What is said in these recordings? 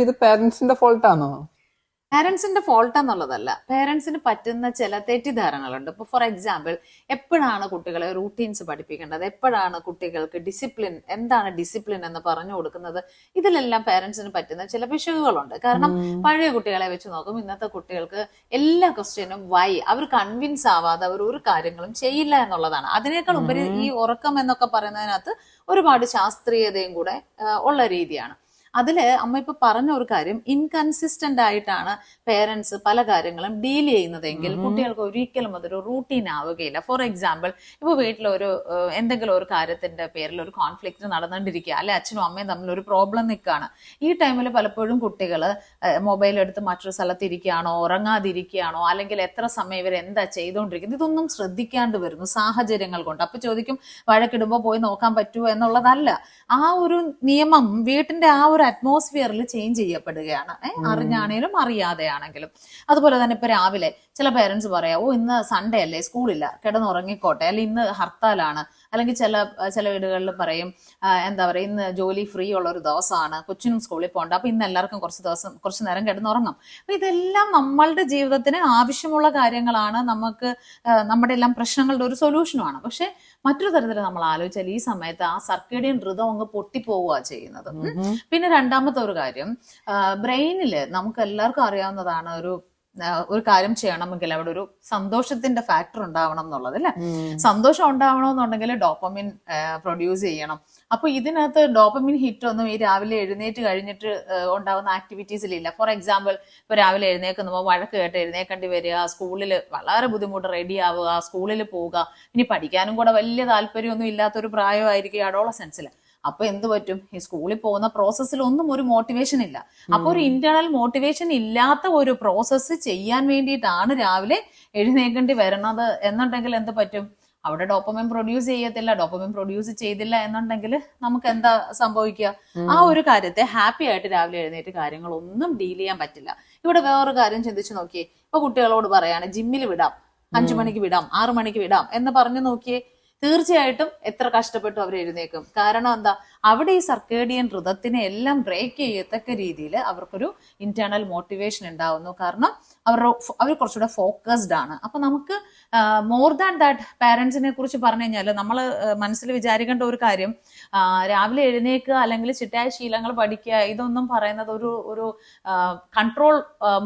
ഇത് പേരൻസിന്റെ ഫോൾട്ടാണോ പാരന്റ്സിന്റെ ഫോൾട്ട് എന്നുള്ളതല്ല. പേരൻസിന് പറ്റുന്ന ചില തെറ്റിദ്ധാരണകളുണ്ട്. ഇപ്പൊ ഫോർ എക്സാമ്പിൾ എപ്പോഴാണ് കുട്ടികളെ റൂട്ടീൻസ് പഠിപ്പിക്കേണ്ടത്? എപ്പോഴാണ് കുട്ടികൾക്ക് ഡിസിപ്ലിൻ എന്താണ് ഡിസിപ്ലിൻ എന്ന് പറഞ്ഞു കൊടുക്കുന്നത്? ഇതിലെല്ലാം പേരൻസിന് പറ്റുന്ന ചില പിശകുകളുണ്ട്. കാരണം പഴയ കുട്ടികളെ വെച്ച് നോക്കും ഇന്നത്തെ കുട്ടികൾക്ക് എല്ലാ ക്വസ്റ്റ്യനും വൈ അവർ കൺവിൻസ് ആവാതെ അവർ ഒരു കാര്യങ്ങളും ചെയ്യില്ല എന്നുള്ളതാണ്. അതിനേക്കാൾ ഉപരി ഈ ഉറക്കം എന്നൊക്കെ പറയുന്നതിനകത്ത് ഒരുപാട് ശാസ്ത്രീയതയും കൂടെ ഉള്ള രീതിയാണ്. അതിൽ അമ്മ ഇപ്പൊ പറഞ്ഞ ഒരു കാര്യം ഇൻകൺസിസ്റ്റന്റ് ആയിട്ടാണ് പേരൻസ് പല കാര്യങ്ങളും ഡീൽ ചെയ്യുന്നതെങ്കിൽ കുട്ടികൾക്ക് ഒരിക്കലും അതൊരു റൂട്ടീൻ ആവുകയില്ല. ഫോർ എക്സാമ്പിൾ ഇപ്പൊ വീട്ടിലൊരു എന്തെങ്കിലും ഒരു കാര്യത്തിന്റെ പേരിൽ ഒരു കോൺഫ്ലിക്റ്റ് നടന്നുകൊണ്ടിരിക്കുക അല്ലെ അച്ഛനും അമ്മയും തമ്മിൽ ഒരു പ്രോബ്ലം നിൽക്കുകയാണ് ഈ ടൈമിൽ പലപ്പോഴും കുട്ടികൾ മൊബൈൽ എടുത്ത് മറ്റൊരു സ്ഥലത്ത് ഇരിക്കുകയാണോ ഉറങ്ങാതിരിക്കുകയാണോ അല്ലെങ്കിൽ എത്ര സമയം ഇവർ എന്താ ചെയ്തുകൊണ്ടിരിക്കുന്നത് ഇതൊന്നും ശ്രദ്ധിക്കാണ്ട് വരുന്നു സാഹചര്യങ്ങൾ കൊണ്ട്. അപ്പൊ ചോദിക്കും വഴക്കിടുമ്പോൾ പോയി നോക്കാൻ പറ്റുമോ എന്നുള്ളതല്ല. ആ ഒരു നിയമം വീട്ടിന്റെ ആ ഒരു അറ്റ്മോസ്ഫിയറിൽ ചേഞ്ച് ചെയ്യപ്പെടുകയാണ്. അറിഞ്ഞാണേലും അറിഞ്ഞാണേലും അറിയാതെയാണെങ്കിലും. അതുപോലെ തന്നെ ഇപ്പൊ രാവിലെ ചില പേരൻസ് പറയാം ഓ ഇന്ന് സൺഡേ അല്ലേ? സ്കൂളില്ല. കിടന്നുറങ്ങിക്കോട്ടെ. അല്ലെങ്കിൽ ഇന്ന് ഹർത്താലാണ്. അല്ലെങ്കിൽ ചില ചില വീടുകളിൽ പറയും എന്താ പറയുക ഇന്ന് ജോലി ഫ്രീ ഉള്ള ഒരു ദിവസമാണ്. കൊച്ചിനും സ്കൂളിൽ പോകണ്ട. അപ്പൊ ഇന്ന് എല്ലാവർക്കും കുറച്ച് ദിവസം കുറച്ച് നേരം കിടന്നുറങ്ങാം. അപ്പൊ ഇതെല്ലാം നമ്മളുടെ ജീവിതത്തിന് ആവശ്യമുള്ള കാര്യങ്ങളാണ്. നമുക്ക് നമ്മുടെ എല്ലാം പ്രശ്നങ്ങളുടെ ഒരു സൊല്യൂഷനുമാണ് പക്ഷെ മറ്റൊരു തരത്തിൽ നമ്മൾ ആലോചിച്ചാൽ ഈ സമയത്ത് ആ സർക്കേഡിയൻ ഋതം അങ്ങ് പൊട്ടിപ്പോവുക ചെയ്യുന്നത്. പിന്നെ രണ്ടാമത്തെ ഒരു കാര്യം ബ്രെയിനിൽ നമുക്ക് എല്ലാവർക്കും അറിയാവുന്നതാണ് ഒരു ഒരു കാര്യം ചെയ്യണമെങ്കിൽ അവിടെ ഒരു സന്തോഷത്തിന്റെ ഫാക്ടർ ഉണ്ടാവണം എന്നുള്ളത് അല്ലെ? സന്തോഷം ഉണ്ടാവണമെന്നുണ്ടെങ്കിൽ ഡോപ്പമിൻ പ്രൊഡ്യൂസ് ചെയ്യണം. അപ്പൊ ഇതിനകത്ത് ഡോപ്പമിൻ ഹിറ്റ് ഒന്നും ഈ രാവിലെ എഴുന്നേറ്റ് കഴിഞ്ഞിട്ട് ഉണ്ടാവുന്ന ആക്ടിവിറ്റീസിലില്ല ഫോർ എക്സാമ്പിൾ ഇപ്പൊ രാവിലെ എഴുന്നേക്കുമ്പോൾ വഴക്ക് കേട്ട് എഴുന്നേക്കേണ്ടി വരിക സ്കൂളിൽ വളരെ ബുദ്ധിമുട്ട് റെഡി ആവുക സ്കൂളിൽ പോവുക ഇനി പഠിക്കാനും കൂടെ വലിയ താല്പര്യമൊന്നും ഇല്ലാത്തൊരു പ്രായമായിരിക്കും അഡോളസെൻസിൽ അപ്പൊ എന്ത് പറ്റും? ഈ സ്കൂളിൽ പോകുന്ന പ്രോസസ്സിൽ ഒന്നും ഒരു മോട്ടിവേഷൻ ഇല്ല. അപ്പൊ ഒരു ഇന്റേണൽ മോട്ടിവേഷൻ ഇല്ലാത്ത ഒരു പ്രോസസ്സ് ചെയ്യാൻ വേണ്ടിയിട്ടാണ് രാവിലെ എഴുന്നേക്കേണ്ടി വരുന്നത് എന്നുണ്ടെങ്കിൽ എന്ത് പറ്റും? അവിടെ ഡോപ്പമിൻ പ്രൊഡ്യൂസ് ചെയ്യത്തില്ല. ഡോപ്പമിൻ പ്രൊഡ്യൂസ് ചെയ്തില്ല എന്നുണ്ടെങ്കിൽ നമുക്ക് എന്താ സംഭവിക്കുക? ആ ഒരു കാര്യത്തെ ഹാപ്പി ആയിട്ട് രാവിലെ എഴുന്നേറ്റ് കാര്യങ്ങളൊന്നും ഡീൽ ചെയ്യാൻ പറ്റില്ല. ഇവിടെ വേറൊരു കാര്യം ചിന്തിച്ചു നോക്കിയേ. ഇപ്പൊ കുട്ടികളോട് പറയാണ് ജിമ്മിൽ വിടാം. അഞ്ചു മണിക്ക് വിടാം. ആറു മണിക്ക് വിടാം. എന്ന് പറഞ്ഞു നോക്കിയേ. തീർച്ചയായിട്ടും എത്ര കഷ്ടപ്പെട്ടു അവർ എഴുന്നേക്കും കാരണം എന്താ? അവിടെ ഈ സർക്കേഡിയൻ ഋതത്തിനെ എല്ലാം ബ്രേക്ക് ചെയ്യത്തക്ക രീതിയിൽ അവർക്കൊരു ഇന്റേണൽ മോട്ടിവേഷൻ ഉണ്ടാവുന്നു. കാരണം അവർ അവർ കുറച്ചുകൂടെ ഫോക്കസ്ഡ് ആണ്. അപ്പൊ നമുക്ക് മോർ ദാൻ ദാറ്റ് പാരന്റ്സിനെ കുറിച്ച് പറഞ്ഞു കഴിഞ്ഞാൽ നമ്മൾ മനസ്സിൽ വിചാരിക്കേണ്ട ഒരു കാര്യം രാവിലെ എഴുന്നേക്കുക അല്ലെങ്കിൽ ചിട്ടായ ശീലങ്ങൾ പഠിക്കുക ഇതൊന്നും പറയുന്നത് ഒരു ഒരു കൺട്രോൾ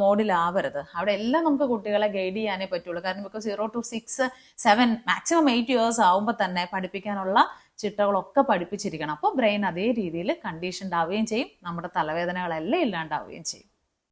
മോഡിലാവരുത് അവിടെ എല്ലാം നമുക്ക് കുട്ടികളെ ഗൈഡ് ചെയ്യാനേ പറ്റുള്ളൂ. കാരണം ഇപ്പോൾ zero to six seven maximum eight years ആവുമ്പോൾ തന്നെ പഠിപ്പിക്കാനുള്ള ചിട്ടകളൊക്കെ പഠിപ്പിച്ചിരിക്കണം. അപ്പോൾ ബ്രെയിൻ അതേ രീതിയിൽ കണ്ടീഷൻഡ് ആവുകയും ചെയ്യും. നമ്മുടെ തലവേദനകളെല്ലാം ഇല്ലാണ്ടാവുകയും ചെയ്യും.